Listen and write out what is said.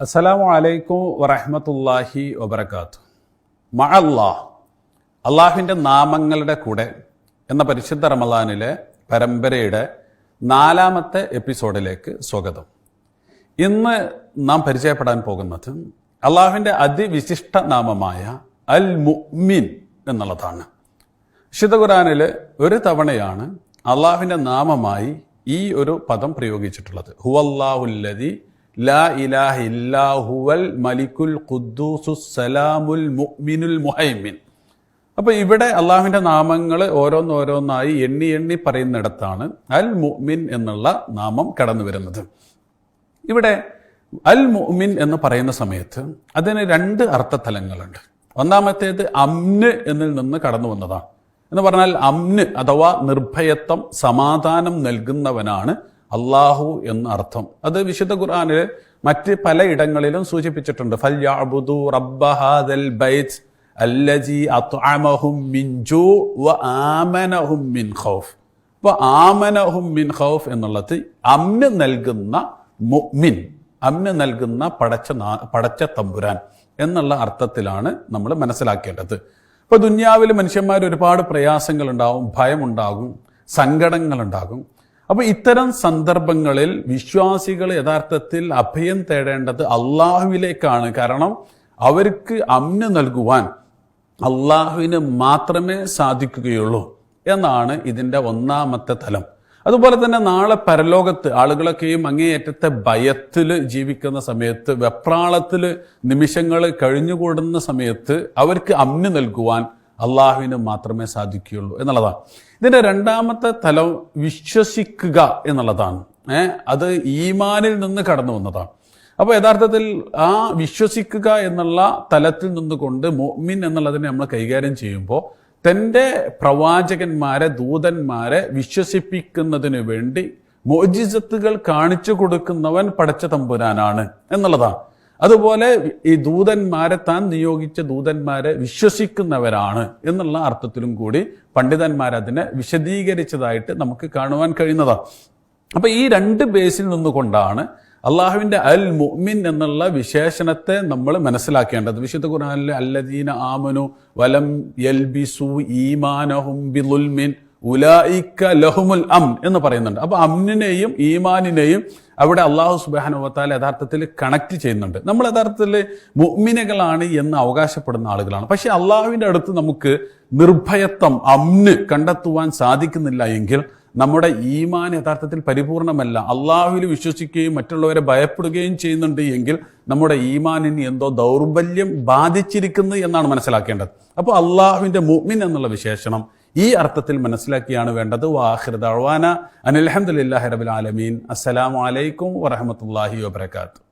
അസ്സലാമു അലൈക്കും വറഹമത്തല്ലാഹി വബർക്കാത്തു മഅല്ലാ അള്ളാഹുവിന്റെ നാമങ്ങളുടെ കൂടെ എന്ന പരിശുദ്ധ റമദാനിലെ പരമ്പരയുടെ നാലാമത്തെ എപ്പിസോഡിലേക്ക് സ്വാഗതം. ഇന്ന് നാം പരിചയപ്പെടാൻ പോകുന്നത് അള്ളാഹുവിന്റെ അതിവിശിഷ്ട നാമമായ അൽ മുഅ്മിൻ എന്നുള്ളതാണ്. വിശുദ്ധ ഖുറാനിൽ ഒരു തവണയാണ് അള്ളാഹുവിന്റെ നാമമായി ഈ ഒരു പദം പ്രയോഗിച്ചിട്ടുള്ളത്. ഹുവല്ലാഹുല്ലതി ലാ ഇലാഹ മലിക്കുൽ മുഅ്മിനുൽ മുഹൈമിൻ. അപ്പോൾ ഇവിടെ അള്ളാഹുവിന്റെ നാമങ്ങൾ ഓരോന്നോരോന്നായി എണ്ണി എണ്ണി പറയുന്നിടത്താണ് അൽ മുഅ്മിൻ എന്നുള്ള നാമം കടന്നു വരുന്നത്. ഇവിടെ അൽ മുഅ്മിൻ എന്ന് പറയുന്ന സമയത്ത് അതിന് രണ്ട് അർത്ഥതലങ്ങളുണ്ട്. ഒന്നാമത്തേത് അമ്ന് എന്നിൽ നിന്ന് കടന്നു വന്നതാണ്. എന്ന് പറഞ്ഞാൽ അമ്ന് അഥവാ നിർഭയത്വം സമാധാനം നൽകുന്നവനാണ് അള്ളാഹു എന്ന അർത്ഥം. അത് വിശുദ്ധ ഖുർആാനിൽ മറ്റ് പലയിടങ്ങളിലും സൂചിപ്പിച്ചിട്ടുണ്ട്. ഫൽ യഅ്ബുദു റബ്ബ ഹാദൽ ബൈത്ത് അല്ലജി അത്അമഹും മിൻ വ ആമനഹും മിൻ ഖൗഫ്. അപ്പോൾ ആമനഹും മിൻ ഖൗഫ് എന്നുള്ളത് അമ്ന് നൽകുന്ന മുഅ്മിൻ അമ്ന് നൽകുന്ന പടച്ച പടച്ച തമ്പുരാൻ എന്നുള്ള അർത്ഥത്തിലാണ് നമ്മൾ മനസ്സിലാക്കേണ്ടത്. ഇപ്പോൾ ദുന്യാവിൽ മനുഷ്യന്മാർ ഒരുപാട് പ്രയാസങ്ങളുണ്ടാവും ഭയമുണ്ടാകും സങ്കടങ്ങളുണ്ടാകും. അപ്പോൾ ഇത്തരം സന്ദർഭങ്ങളിൽ വിശ്വാസികൾ യഥാർത്ഥത്തിൽ അഭയം തേടേണ്ടത് അള്ളാഹുവിലേക്കാണ്. കാരണം അവർക്ക് അമ്ന നൽകുവാൻ അള്ളാഹുവിന് മാത്രമേ സാധിക്കുകയുള്ളൂ എന്നാണ് ഇതിന്റെ ഒന്നാമത്തെ തലം. അതുപോലെ തന്നെ നാളെ പരലോകത്ത് ആളുകളൊക്കെയും അങ്ങേയറ്റത്തെ ഭയത്തിൽ ജീവിക്കുന്ന സമയത്ത് വെപ്രാളത്തിൽ നിമിഷങ്ങൾ കഴിഞ്ഞുകൂടുന്ന സമയത്ത് അവർക്ക് അമ്ന് നൽകുവാൻ അള്ളാഹുവിന് മാത്രമേ സാധിക്കുകയുള്ളൂ എന്നുള്ളതാണ്. ഇതിന്റെ രണ്ടാമത്തെ തലം വിശ്വസിക്കുക എന്നുള്ളതാണ്. ഏഹ് അത് ഈമാനിൽ നിന്ന് കടന്നു വന്നതാണ്. അപ്പോൾ യഥാർത്ഥത്തിൽ ആ വിശ്വസിക്കുക എന്നുള്ള തലത്തിൽ നിന്നുകൊണ്ട് മോമിൻ എന്നുള്ളതിനെ നമ്മൾ കൈകാര്യം ചെയ്യുമ്പോൾ തന്റെ പ്രവാചകന്മാരെ ദൂതന്മാരെ വിശ്വസിപ്പിക്കുന്നതിന് വേണ്ടി മോജിസത്തുകൾ കാണിച്ചു കൊടുക്കുന്നവൻ പടച്ച തമ്പുരാനാണ് എന്നുള്ളതാണ്. അതുപോലെ ഈ ദൂതന്മാരെ താൻ നിയോഗിച്ച ദൂതന്മാരെ വിശ്വസിക്കുന്നവരാണ് എന്നുള്ള അർത്ഥത്തിലും കൂടി പണ്ഡിതന്മാർ അതിനെ വിശദീകരിച്ചതായിട്ട് നമുക്ക് കാണുവാൻ കഴിയുന്നതാണ് അപ്പൊ ഈ രണ്ട് ബേസിൽ നിന്നുകൊണ്ടാണ് അള്ളാഹുവിന്റെ അൽ മുഅ്മിൻ എന്നുള്ള വിശേഷണത്തെ നമ്മൾ മനസ്സിലാക്കേണ്ടത്. വിശുദ്ധ ഖുർആനിലെ അല്ലദീന ആമനു വലം യൽബിസു ഈമാനഹും ബിളുൽമിൻ ഉലായിക്ക ലഹുമുൽ അം എന്ന് പറയുന്നുണ്ട്. അപ്പൊ അമ്നിനെയും ഈമാനിനെയും അവിടെ അള്ളാഹു സുബാനുവത്താൽ യഥാർത്ഥത്തിൽ കണക്ട് ചെയ്യുന്നുണ്ട്. നമ്മൾ യഥാർത്ഥത്തിൽ മുഅ്മിനുകളാണ് എന്ന് അവകാശപ്പെടുന്ന ആളുകളാണ്. പക്ഷെ അള്ളാഹുവിന്റെ അടുത്ത് നമുക്ക് നിർഭയത്വം അമ്ന് കണ്ടെത്തുവാൻ സാധിക്കുന്നില്ല എങ്കിൽ നമ്മുടെ ഈമാൻ യഥാർത്ഥത്തിൽ പരിപൂർണമല്ല. അള്ളാഹുവിൽ വിശ്വസിക്കുകയും മറ്റുള്ളവരെ ഭയപ്പെടുകയും ചെയ്യുന്നുണ്ട് എങ്കിൽ നമ്മുടെ ഈമാനിന് എന്തോ ദൗർബല്യം ബാധിച്ചിരിക്കുന്നു എന്നാണ് മനസ്സിലാക്കേണ്ടത്. അപ്പോൾ അള്ളാഹുവിന്റെ മുഅ്മിൻ എന്നുള്ള വിശേഷണം ഈ അർത്ഥത്തിൽ മനസ്സിലാക്കിയാണ് വേണ്ടത്. വാഹിർ ദഅ്വാന അനിൽഹംദുലില്ലാഹി റബ്ബിൽ ആലമീൻ. അസ്സലാമു അലൈക്കും വറഹ്മത്തുള്ളാഹി വബറകാതുഹു.